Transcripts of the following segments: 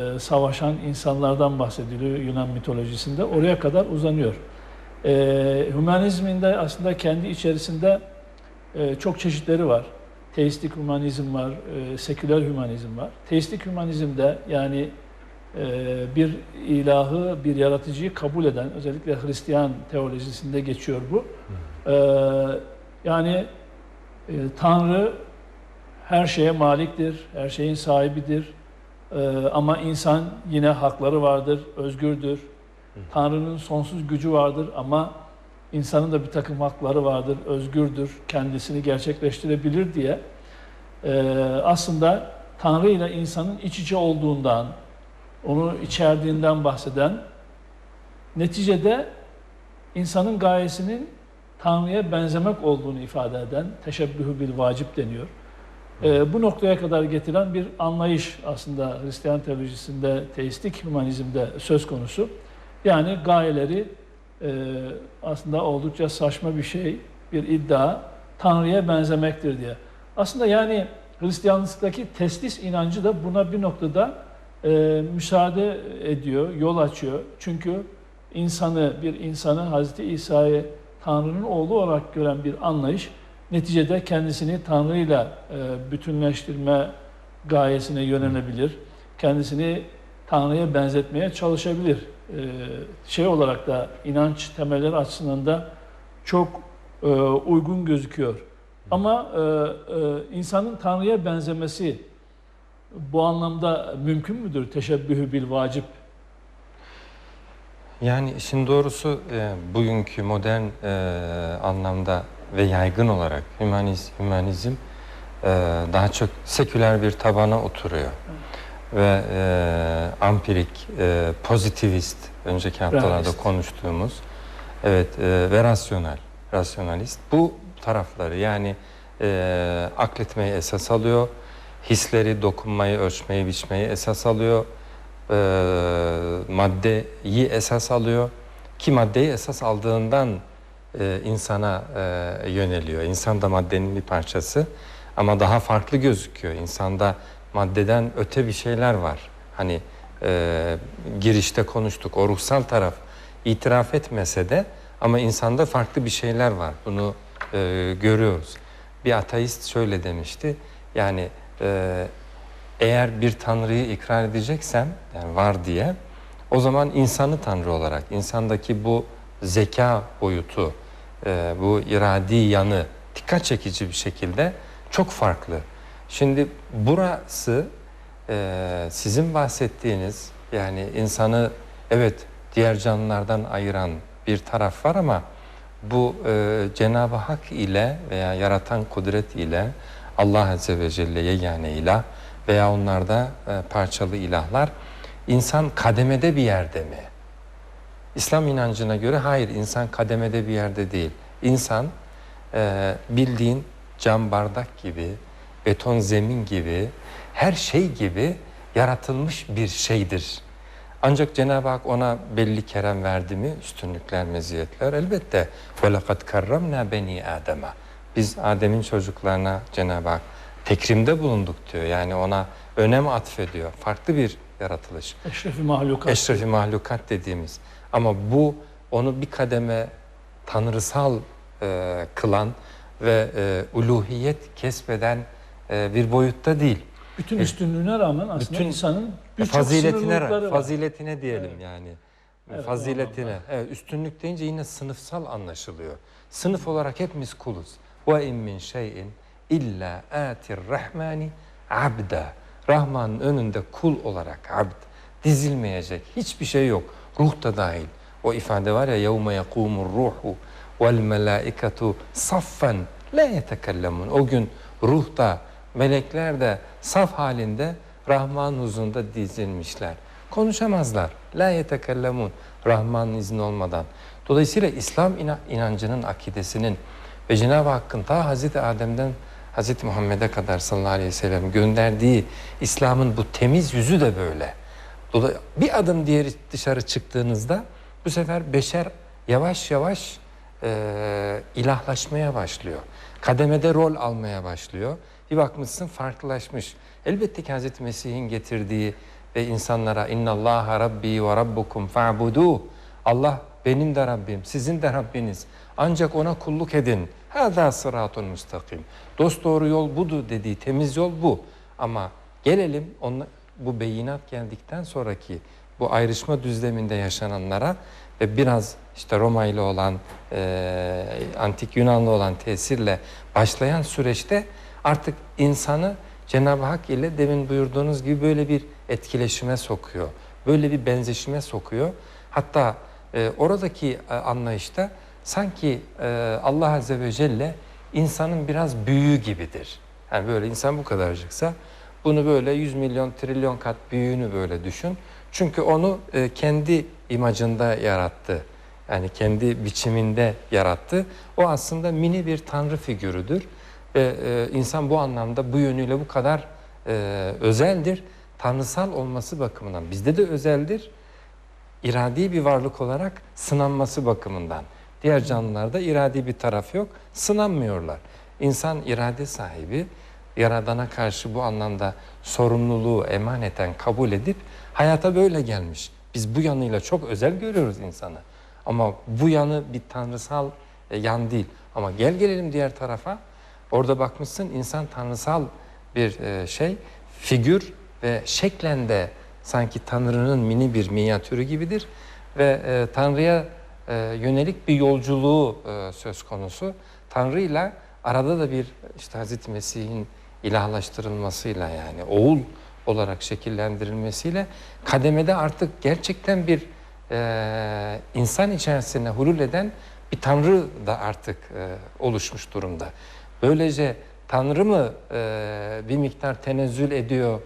e, savaşan insanlardan bahsediliyor Yunan mitolojisinde. Oraya kadar uzanıyor. E, hümanizmin de aslında kendi içerisinde e, çok çeşitleri var. Teistik hümanizm var, e, seküler hümanizm var. Teistik hümanizmde yani e, bir ilahı, bir yaratıcıyı kabul eden, özellikle Hristiyan teolojisinde geçiyor bu. E, yani e, Tanrı her şeye maliktir, her şeyin sahibidir. Ee, ama insan yine hakları vardır, özgürdür. Tanrı'nın sonsuz gücü vardır ama insanın da bir takım hakları vardır, özgürdür, kendisini gerçekleştirebilir diye e, aslında Tanrı ile insanın iç içe olduğundan, onu içerdiğinden bahseden, neticede insanın gayesinin Tanrı'ya benzemek olduğunu ifade eden teşebbühü bil vacip deniyor. E, bu noktaya kadar getiren bir anlayış aslında Hristiyan teolojisinde, teistik hümanizmde söz konusu. Yani gayeleri e, aslında oldukça saçma bir şey, bir iddia, Tanrı'ya benzemektir diye. Aslında yani Hristiyanlıktaki testis inancı da buna bir noktada e, müsaade ediyor, yol açıyor. Çünkü insanı, bir insanı Hazreti İsa'yı Tanrı'nın oğlu olarak gören bir anlayış, neticede kendisini Tanrı'yla e, bütünleştirme gayesine yönelebilir. Kendisini Tanrı'ya benzetmeye çalışabilir. E, şey olarak da inanç temelleri açısından da çok e, uygun gözüküyor. Ama e, e, insanın Tanrı'ya benzemesi bu anlamda mümkün müdür? Teşebbühü bil vacip. Yani işin doğrusu e, bugünkü modern e, anlamda ve yaygın olarak hümaniz, hümanizm e, daha çok seküler bir tabana oturuyor. Ve e, ampirik, e, pozitivist, önceki haftalarda Realist. konuştuğumuz, evet e, ve rasyonel, rasyonalist. Bu tarafları yani e, akletmeyi esas alıyor, hisleri, dokunmayı, ölçmeyi, biçmeyi esas alıyor, e, maddeyi esas alıyor. Ki maddeyi esas aldığından e, insana e, yöneliyor. İnsan da maddenin bir parçası ama daha farklı gözüküyor. İnsanda maddeden öte bir şeyler var. Hani e, girişte konuştuk o ruhsal taraf itiraf etmese de ama insanda farklı bir şeyler var. Bunu e, görüyoruz. Bir ateist şöyle demişti. Yani e, eğer bir tanrıyı ikrar edeceksem yani var diye o zaman insanı tanrı olarak insandaki bu zeka boyutu e, bu iradi yanı dikkat çekici bir şekilde çok farklı. Şimdi burası e, sizin bahsettiğiniz yani insanı evet diğer canlılardan ayıran bir taraf var ama bu e, Cenab-ı Hak ile veya yaratan kudret ile Allah Azze ve Celle yegane ilah veya onlarda e, parçalı ilahlar insan kademede bir yerde mi? İslam inancına göre hayır insan kademede bir yerde değil. İnsan e, bildiğin cam bardak gibi, beton zemin gibi, her şey gibi yaratılmış bir şeydir. Ancak Cenab-ı Hak ona belli kerem verdi mi? Üstünlükler, meziyetler elbette. وَلَقَدْ كَرَّمْنَا beni Adem'e. Biz Adem'in çocuklarına Cenab-ı Hak tekrimde bulunduk diyor. Yani ona önem atfediyor. Farklı bir yaratılış. Eşrefi mahlukat. Eşrefi mahlukat dediğimiz. Ama bu onu bir kademe tanrısal e, kılan ve e, uluhiyet kesbeden e, bir boyutta değil. Bütün üstünlüğüne rağmen aslında Bütün- insanın birçok faziletine faziletine diyelim yani. Evet, faziletine. Evet, üstünlük deyince yine sınıfsal anlaşılıyor. Sınıf olarak hepimiz kuluz. Ve in min şeyin illa atir rahmani abda. Rahman'ın önünde kul olarak abd dizilmeyecek hiçbir şey yok. Ruh da dahil. O ifade var ya yekumur ruhu vel melaiketu saffen la yetekellemun. O gün ruh da melekler de saf halinde Rahman huzurunda dizilmişler. Konuşamazlar. La yetekellemun. Rahman'ın izni olmadan. Dolayısıyla İslam ina- inancının, akidesinin ve Cenab-ı Hakk'ın ta Hazreti Adem'den Hazreti Muhammed'e kadar sallallahu aleyhi ve sellem gönderdiği İslam'ın bu temiz yüzü de böyle. Dolay- bir adım diğeri dışarı çıktığınızda bu sefer beşer yavaş yavaş e, ilahlaşmaya başlıyor. Kademede rol almaya başlıyor. Bir bakmışsın farklılaşmış. Elbette ki Hazreti Mesih'in getirdiği ve insanlara innallaha rabbi ve rabbukum fa'budu. Allah benim de Rabbim, sizin de Rabbiniz. Ancak ona kulluk edin. Hâzâ sıratun müstakim. Dost doğru yol budur dediği temiz yol bu. Ama gelelim onla, bu beyinat geldikten sonraki bu ayrışma düzleminde yaşananlara ve biraz işte Roma ile olan, e, antik Yunanlı olan tesirle başlayan süreçte artık insanı Cenab-ı Hak ile demin buyurduğunuz gibi böyle bir etkileşime sokuyor. Böyle bir benzeşime sokuyor. Hatta e, oradaki e, anlayışta sanki e, Allah Azze ve Celle insanın biraz büyüğü gibidir. Yani böyle insan bu kadarcıksa bunu böyle 100 milyon trilyon kat büyüğünü böyle düşün. Çünkü onu e, kendi imajında yarattı. Yani kendi biçiminde yarattı. O aslında mini bir tanrı figürüdür. Ve e, insan bu anlamda bu yönüyle bu kadar e, özeldir. Tanrısal olması bakımından bizde de özeldir. İradi bir varlık olarak sınanması bakımından. Diğer canlılarda iradi bir taraf yok. Sınanmıyorlar. İnsan irade sahibi. Yaradana karşı bu anlamda sorumluluğu emaneten kabul edip hayata böyle gelmiş. Biz bu yanıyla çok özel görüyoruz insanı. Ama bu yanı bir tanrısal e, yan değil. Ama gel gelelim diğer tarafa. Orada bakmışsın insan tanrısal bir e, şey, figür ve şeklen de sanki Tanrı'nın mini bir minyatürü gibidir. Ve e, Tanrı'ya yönelik bir yolculuğu söz konusu. Tanrı'yla arada da bir işte Hazreti Mesih'in ilahlaştırılmasıyla yani oğul olarak şekillendirilmesiyle kademede artık gerçekten bir e, insan içerisine hulul eden bir tanrı da artık e, oluşmuş durumda. Böylece tanrı mı e, bir miktar tenezzül ediyor,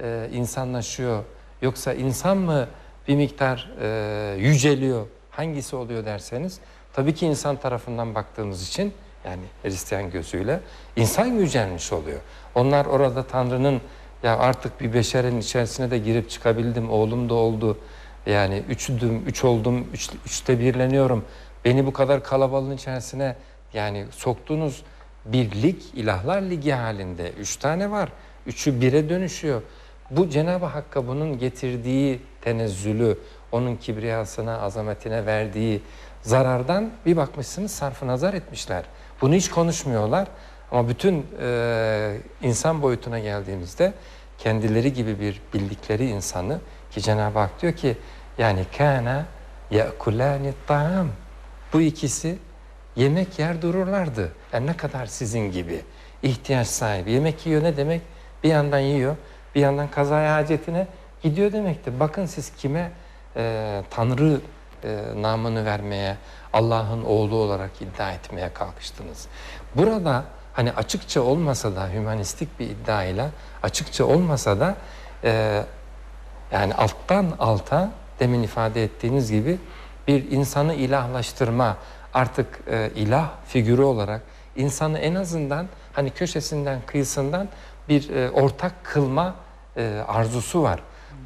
e, insanlaşıyor yoksa insan mı bir miktar e, yüceliyor? Hangisi oluyor derseniz tabii ki insan tarafından baktığımız için yani Hristiyan gözüyle insan yücelmiş oluyor. Onlar orada Tanrı'nın ya artık bir beşerin içerisine de girip çıkabildim, oğlum da oldu. Yani üçüdüm, üç oldum, üç, üçte birleniyorum. Beni bu kadar kalabalığın içerisine yani soktuğunuz bir lig, ilahlar ligi halinde. Üç tane var. Üçü bire dönüşüyor. Bu Cenab-ı Hakk'a bunun getirdiği tenezzülü, onun kibriyasına, azametine verdiği zarardan bir bakmışsınız sarfı nazar etmişler. Bunu hiç konuşmuyorlar. Ama bütün e, insan boyutuna geldiğimizde kendileri gibi bir bildikleri insanı ki Cenab-ı Hak diyor ki yani kana yakulani ta'am bu ikisi yemek yer dururlardı. Yani ne kadar sizin gibi ihtiyaç sahibi. Yemek yiyor ne demek? Bir yandan yiyor, bir yandan kazaya hacetine gidiyor demektir. Bakın siz kime e, Tanrı e, namını vermeye, Allah'ın oğlu olarak iddia etmeye kalkıştınız. Burada hani açıkça olmasa da hümanistik bir iddiayla açıkça olmasa da e, yani alttan alta demin ifade ettiğiniz gibi bir insanı ilahlaştırma artık e, ilah figürü olarak insanı en azından hani köşesinden kıyısından bir e, ortak kılma e, arzusu var.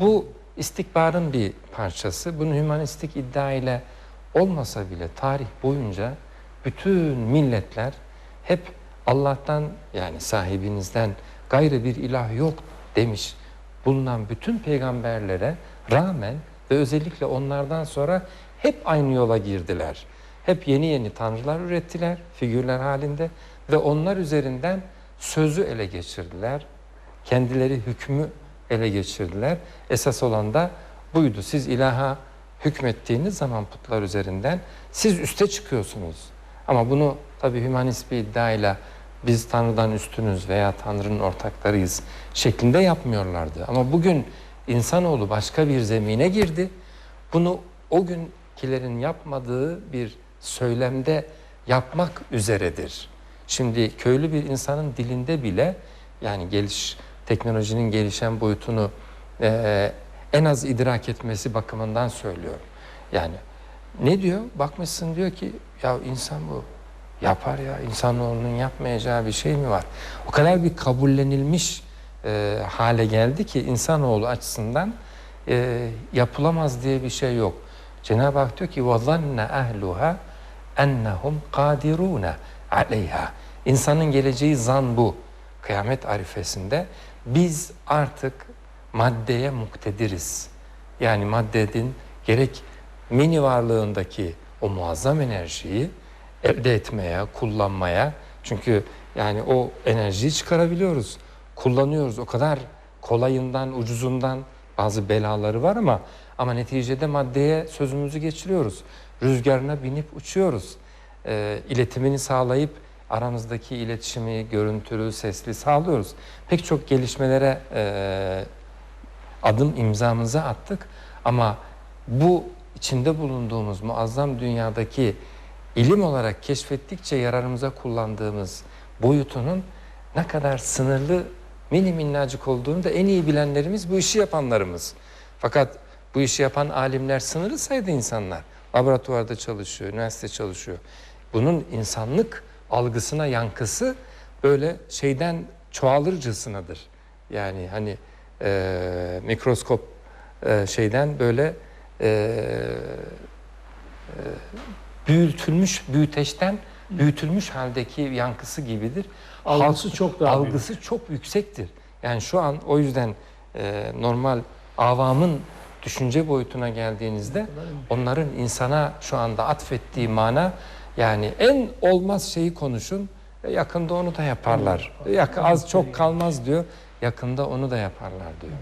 Bu istikbarın bir parçası. Bunun hümanistik iddia ile olmasa bile tarih boyunca bütün milletler hep Allah'tan yani sahibinizden gayrı bir ilah yok demiş bulunan bütün peygamberlere rağmen ve özellikle onlardan sonra hep aynı yola girdiler. Hep yeni yeni tanrılar ürettiler figürler halinde ve onlar üzerinden sözü ele geçirdiler. Kendileri hükmü ele geçirdiler. Esas olan da buydu. Siz ilaha hükmettiğiniz zaman putlar üzerinden siz üste çıkıyorsunuz. Ama bunu tabi hümanist bir iddiayla biz Tanrı'dan üstünüz veya Tanrı'nın ortaklarıyız şeklinde yapmıyorlardı. Ama bugün insanoğlu başka bir zemine girdi. Bunu o günkilerin yapmadığı bir söylemde yapmak üzeredir. Şimdi köylü bir insanın dilinde bile yani geliş teknolojinin gelişen boyutunu e, en az idrak etmesi bakımından söylüyorum. Yani ne diyor? Bakmışsın diyor ki ya insan bu. Yapar ya insanoğlunun yapmayacağı bir şey mi var? O kadar bir kabullenilmiş e, hale geldi ki insanoğlu açısından e, yapılamaz diye bir şey yok. Cenab-ı Hak diyor ki وَظَنَّ اَهْلُهَا اَنَّهُمْ قَادِرُونَ عَلَيْهَا İnsanın geleceği zan bu. Kıyamet arifesinde biz artık maddeye muktediriz. Yani maddenin gerek mini varlığındaki o muazzam enerjiyi elde etmeye, kullanmaya çünkü yani o enerjiyi çıkarabiliyoruz, kullanıyoruz. O kadar kolayından, ucuzundan bazı belaları var ama ama neticede maddeye sözümüzü geçiriyoruz. Rüzgarına binip uçuyoruz. Ee, iletimini sağlayıp aramızdaki iletişimi görüntülü, sesli sağlıyoruz. Pek çok gelişmelere e, adım imzamızı attık ama bu içinde bulunduğumuz muazzam dünyadaki ilim olarak keşfettikçe yararımıza kullandığımız boyutunun ne kadar sınırlı mini minnacık olduğunu da en iyi bilenlerimiz bu işi yapanlarımız. Fakat bu işi yapan alimler sınırlı sayıda insanlar. Laboratuvarda çalışıyor, üniversite çalışıyor. Bunun insanlık algısına yankısı böyle şeyden çoğalırcasınadır. Yani hani e, mikroskop e, şeyden böyle e, e, büyütülmüş büyüteçten büyütülmüş haldeki yankısı gibidir. Algısı Halk- çok daha büyük. algısı çok yüksektir. Yani şu an o yüzden e, normal avamın düşünce boyutuna geldiğinizde onların insana şu anda atfettiği mana yani en olmaz şeyi konuşun e, yakında onu da yaparlar. Yak, az çok kalmaz diyor. Yakında onu da yaparlar diyor.